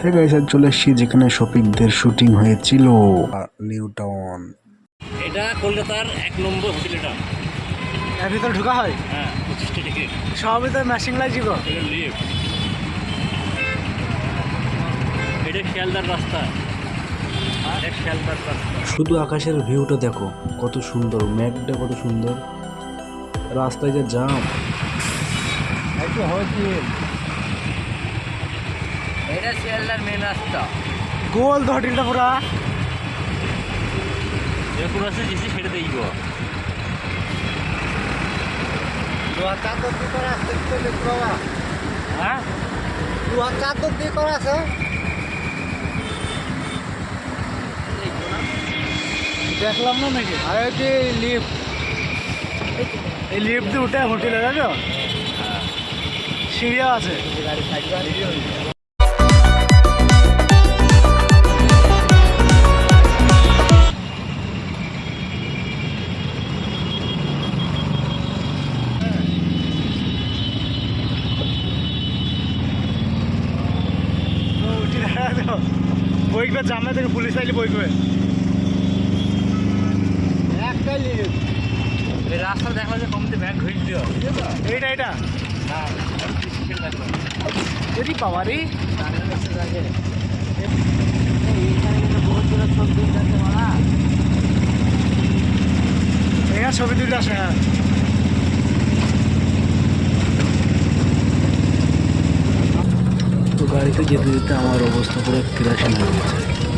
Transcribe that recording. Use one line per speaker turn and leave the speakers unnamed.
হ্যাঁ গাইস আজ চলে এসেছি যেখানে শফিকদের শুটিং হয়েছিল নিউ টাউন।
এটা কলকাতার এক নম্বর হোটেল এটা
এর ভিতরে ঢোকা হয়?
হ্যাঁ পঁচিশটা টিকিট।
সব ভিতরে ম্যাচিং লাগছিল
এটা শিয়ালদার রাস্তা।
শুধু আকাশের ভিউটা দেখো কত সুন্দর ম্যাপটা কত সুন্দর। রাস্তায় যে জাম
একটু হয়েছিল
এটা শিয়ালদার মেন রাস্তা।
গোল তো হোটেলটা পুরা।
এরকম আছে যেসে সেটা দেখব হ্যাঁ?
দু হাজার চার দিয়ে করা আছে? দেখলাম না নাকি? আরে যে লিফট এই লিফট দিয়ে উঠে হোটেলে জানো? সিঁড়িও আছে। ও, বইকবে জামে থেকে পুলিশ আইলে বইকবে একটাই লিফট
এই রাস্তা দেখো যে কমতে ব্যাগ ঘুরে দিও
এইটা এটা
হ্যাঁ
যদি পাওয়া রে এখানে ছবি তুলতে আসে হ্যাঁ
তো গাড়িতে যেতে যেতে আমার অবস্থা পুরো ক্রাশ হয়ে গেছে।